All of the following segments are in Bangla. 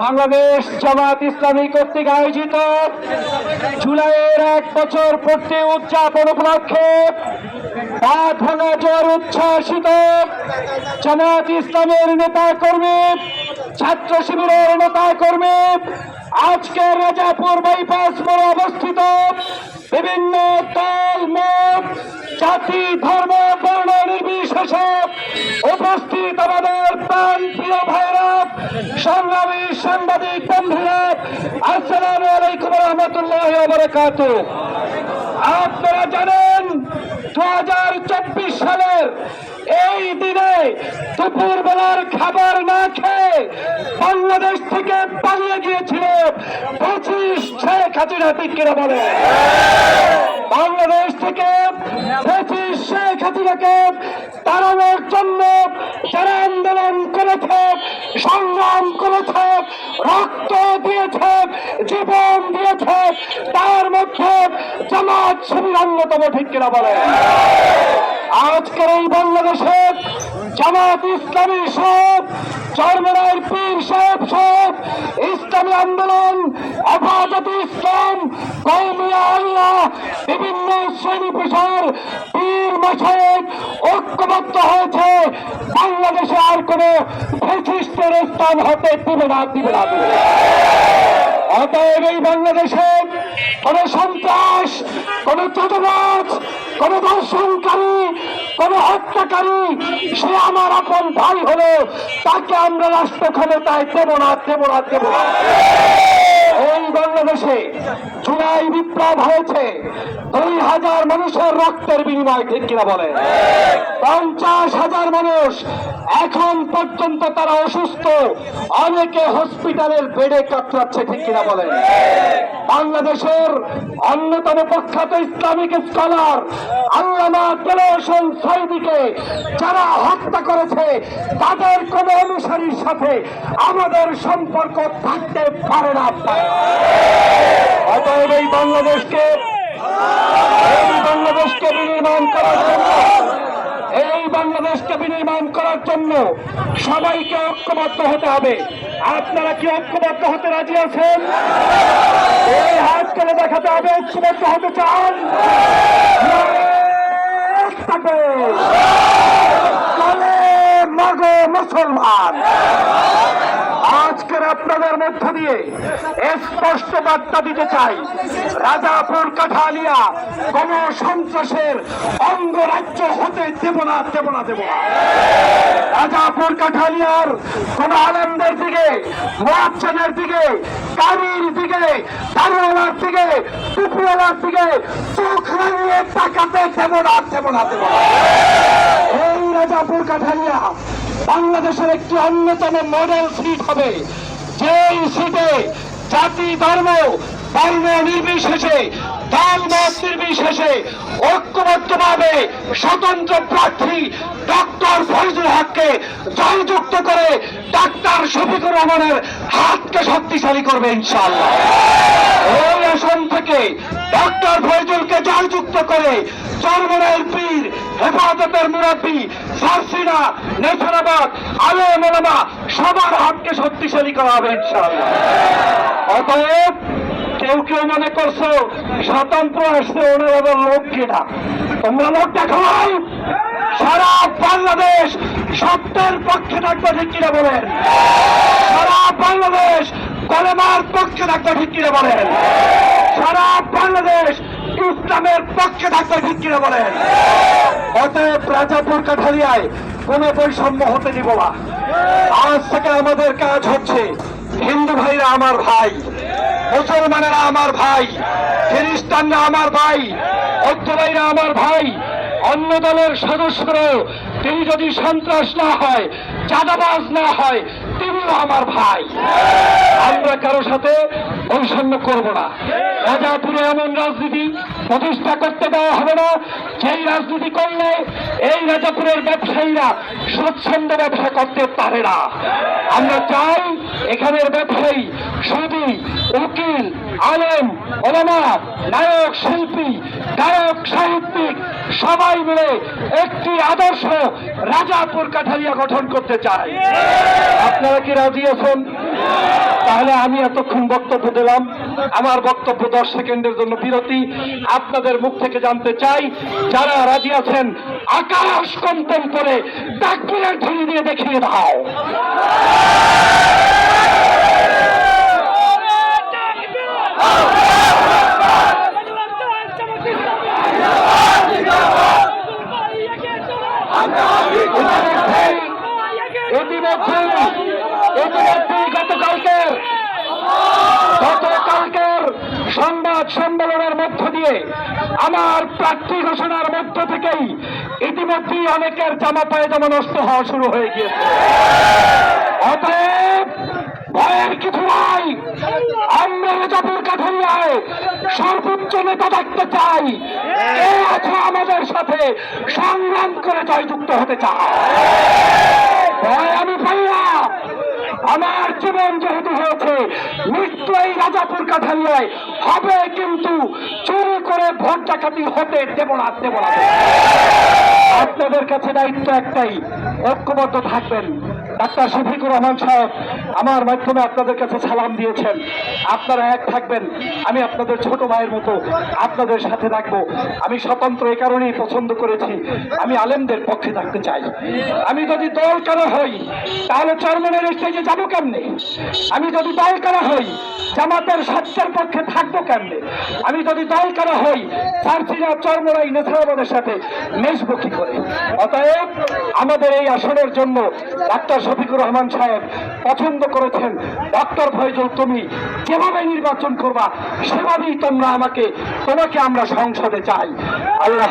বাংলাদেশ জামাত ইসলামী কর্তৃক আয়োজিত জুলাইয়ের এক বছর পূর্তি উদযাপন উপলক্ষে পাঁচ ভাঙা জ্বর উচ্ছ্বাসিত জামাত ইসলামের নেতা কর্মী ছাত্র শিবিরের নেতা কর্মী আজকে রাজাপুর বাইপাস মোড়ে অবস্থিত বিভিন্ন দল মত জাতি, ধর্ম, বর্ণ নির্বিশেষে উপস্থিত আমাদের প্রাণ প্রিয় ভাইরা, সংগ্রামী সাংবাদিক বন্ধুরা, আসসালামু আলাইকুম রহমতুল্লাহ বারাকাত আপনারা জানেন দু হাজার চব্বিশ সালের এই দিনে দুপুর বেলার খাবার না খেয়ে বাংলাদেশ থেকে পালিয়ে গিয়েছিল পঁচিশ শেখ হাসিনা পিকিরা বলে বাংলাদেশ থেকে শেখ হাসিনাকে তাড়ানোর জন্য যারা আন্দোলন করেছে, সংগ্রাম করেছে, রক্ত দিয়েছে, জীবন দিয়েছে, তার মধ্যে জামাত শিবির অন্যতম, ঠিক কিনা বলে? আজকের এই বাংলাদেশে জামাত ইসলামী সব চরমনার পীর সাহেব সব ইসলামী আন্দোলন আল্লাহ বিভিন্ন শ্রেণি পেশার পীর মশাইক ঐক্যবদ্ধ হয়েছে বাংলাদেশে আর কোন ফেসিস্টের স্থান হতে দিবে না দিবে না। অতএব এই বাংলাদেশে কোন সন্ত্রাস, কোন চাঁদাবাজ, কোন দর্শনকারী কোন হত্যাকারী, সে আমার আপন ভাই হলো, তাকে আমরা রাষ্ট্র ক্ষমতায় দেব না দেব না দেব না এই বাংলাদেশে জুলাই বিপ্লব হয়েছে। দুই হাজার মানুষের রক্তের বিনিময় ঠিক কিনা বলে। পঞ্চাশ হাজার মানুষ এখন পর্যন্ত তারা অসুস্থ। অনেকে হসপিটালের বেডে কাতরাচ্ছে ঠিক কিনা বলেন বাংলাদেশের অন্যতম প্রখ্যাত ইসলামিক স্কলার আল্লামা তেলোসন সাইদিকে যারা হত্যা করেছে, তাদের কোন অনুসারীর সাথে আমাদের সম্পর্ক থাকতে পারে না পারে না। অতএব এই বাংলাদেশকে এই বাংলাদেশকে বিনির্মাণ করার জন্য, এই বাংলাদেশকে বিনির্মাণ করার জন্য সবাইকে ঐক্যবদ্ধ হতে হবে। আপনারা কি ঐক্যবদ্ধ হতে রাজি আছেন? এই হাত করে দেখাতে হবে, ঐক্যবদ্ধ হতে চান? মাগো মুসলমান। মধ্য দিয়ে স্পষ্ট বার্তা দিতে চাই। রাজাপুর কাঠালিয়া, কোন সন্ত্রাসের অঙ্গরাজ্য হতে দেব না দেব না দেব না। রাজাপুর কাঠালিয়ার কোন আনন্দের দিকে মোয়াচ্ছানের দিকে কারির দিকে দারোয়ালার দিকে, টুপিওয়ালার দিকে চোখ রাঙিয়ে তাকাতে দেব না দেব না, দেব এই রাজাপুর কাঠালিয়া, বাংলাদেশের একটি অন্যতম মডেল সিট হবে। যেই সিটে জাতি ধর্ম বর্ণ নির্বিশেষে দল মত নির্বিশেষে ঐক্যবদ্ধভাবে স্বতন্ত্র প্রার্থী ডক্টর ফরিদুল হককে জয়যুক্ত করে ডাক্তার শফিকুর রহমানের হাতকে শক্তিশালী করবে ইনশাআল্লাহ। ওই আসন থেকে ডক্টর ফরিদুলকে জয়যুক্ত করে চরমনের পীর, হেফাজতের মুরাব্বী সারসিনা নেছারাবাদ আলে মোলামা সবার হাতকে শক্তিশালী করা হবে ইনশাআল্লাহ। অতএব কেউ কেউ মনে করছ স্বতন্ত্র আসছে ওনার আবার লোক কিনা? তোমরা লোক দেখাও সারা বাংলাদেশ সত্যের পক্ষে থাকবে ঠিক কিনা বলেন? সারা বাংলাদেশ কলেমার পক্ষে থাকবে ঠিক কিনা বলেন? সারা বাংলাদেশ ইসলামের পক্ষে থাকবে ঠিক কিনা বলেন? অতএব রাজাপুর কাঠালিয়ায় কোনো বৈষম্য হতে দিব না। আজ থেকে আমাদের কাজ হচ্ছে, হিন্দু ভাইরা আমার ভাই। মুসলমানেরা আমার ভাই, খ্রিস্টানরা আমার ভাই, অধ্যবাইরা আমার ভাই, অন্য দলের সদস্যরাও তিনি যদি সন্ত্রাস না হয়, চাঁদাবাজ না হয়, তিনিও আমার ভাই। আমরা কারও সাথে বৈষম্য করব না। রাজাপুরে এমন রাজনীতি প্রতিষ্ঠা করতে দেওয়া হবে না। যেই রাজনীতি করলে এই রাজাপুরের ব্যবসায়ীরা স্বচ্ছন্দ ব্যবসা করতে পারে না। আমরা চাই এখানের ব্যবসায়ী, সুদী, উকিল, আলেম, ওলামা, নায়ক, শিল্পী, গায়ক, সাহিত্যিক, সবাই মিলে একটি আদর্শ রাজাপুর কাঠালিয়া গঠন করতে চায় আপনারা কি রাজি আছেন? তাহলে আমি এতক্ষণ বক্তব্য দিলাম। আমার বক্তব্য দশ সেকেন্ডের জন্য বিরতি। আপনাদের মুখ থেকে জানতে চাই, যারা রাজি আছেন, আকাশ কম্পন করে ডাক্তারের ধ্বনি দিয়ে দেখিয়ে দাও। সংবাদ সম্মেলনের মধ্য দিয়ে, আমার প্রার্থী ঘোষণার মধ্য থেকেই ইতিমধ্যেই অনেকের জামা পায়জামা নষ্ট হওয়া শুরু হয়ে গিয়েছে। অতএব, ভয়ের কিছু নাই। আমরা রাজাপুর কাঠালিয়ায় সর্বোচ্চ নেতা দেখতে চাই। কে আছে আমাদের সাথে সংগ্রাম করে জয়যুক্ত হতে চায় ভয় আমি পাই না। আমার জীবন যেহেতু হয়েছে এই রাজাপুর কাঠালিয়ায় হবে কিন্তু চুরি করে ভোট ডাকাতি হতে দেব না দেব না। আপনাদের কাছে দায়িত্ব একটাই, ঐক্যবদ্ধ থাকবেন। ডাক্তার শফিকুর রহমান সাহেব আমার মাধ্যমে আপনাদের কাছে সালাম দিয়েছেন। আপনারা এক থাকবেন, আমি আপনাদের ছোট ভাইয়ের মতো আপনাদের সাথে থাকব। আমি স্বতন্ত্র এ কারণেই পছন্দ করেছি, আমি আলেমদের পক্ষে থাকতে চাই। আমি যদি দল করা হই, তাহলে চরমনের স্টেজে যাব কেমনে? আমি যদি দল করা হই জামাতের স্বার্থের পক্ষে থাকব কেমনে? আমি যদি দল করা হই সার্সিরা চরমরাই নেশাবাদের সাথে মেশবো কি করে? অতএব আমাদের এই আসনের জন্য ডাক্তার শফিকুর রহমান সাহেব পছন্দ করেছেন। ডক্টর ফয়জুল, তুমি যেভাবে নির্বাচন করবা, সেভাবেই তোমরা আমাকে, তোমাকে আমরা সংসদে চাই। আল্লাহ।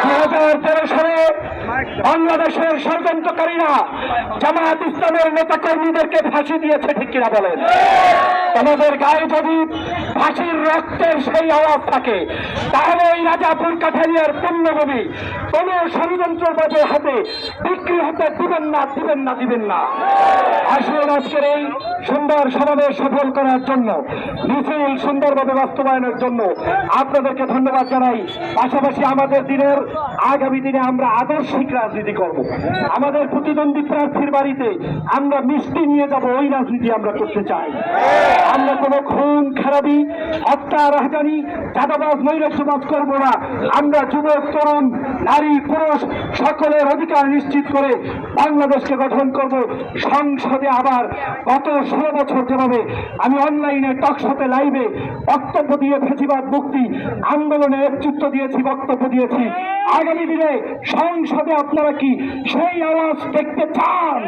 দুই হাজার তেরো সালে বাংলাদেশের ষড়যন্ত্রকারীরা জামায়াত ইসলামের নেতা কর্মীদেরকে ফাঁসি দিয়েছে, ঠিক কিনা বলেন? তোমাদের গায়ে যদি ফাঁসির রক্তের সেই আওয়াজ থাকে, তাহলে এই রাজাপুর কাঠালিয়ার পণ্যভূমি কোন ষড়যন্ত্রবাদের হাতে বিক্রি হতে দিবেন না দিবেন না দিবেন না। আসুন আজকের এই সুন্দর সমাবেশ সফল করার জন্য, মিছিল সুন্দরভাবে বাস্তবায়নের জন্য আপনাদেরকে ধন্যবাদ জানাই। পাশাপাশি আমাদের দিনের, আগামী দিনে আমরা আদর্শিক রাজনীতি করব। আমাদের প্রতিদ্বন্দ্বী প্রার্থীর বাড়িতে আমরা মিষ্টি নিয়ে যাব, ওই রাজনীতি আমরা করতে চাই। আমরা কোনো খুন খারাপি হত্যা রাহাজানি, চাঁদাবাজ নৈরাজ্যবাজ করব না। আমরা যুবক তরুণ, নারী, পুরুষ সকলের অধিকার নিশ্চিত করে বাংলাদেশকে গঠন করব। সংসদে আবার গত ষোলো বছর যেভাবে আমি অনলাইনে টকশোতে লাইভে বক্তব্য দিয়ে ফেসিবাদ, মুক্তি, আন্দোলনে নেতৃত্ব দিয়েছি, বক্তব্য দিয়েছি, আগামী দিনে সংসদে আপনারা কি সেই আওয়াজ দেখতে চান?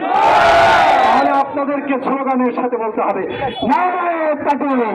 তাহলে আপনাদেরকে স্লোগানের সাথে বলতে হবে নারায়ণ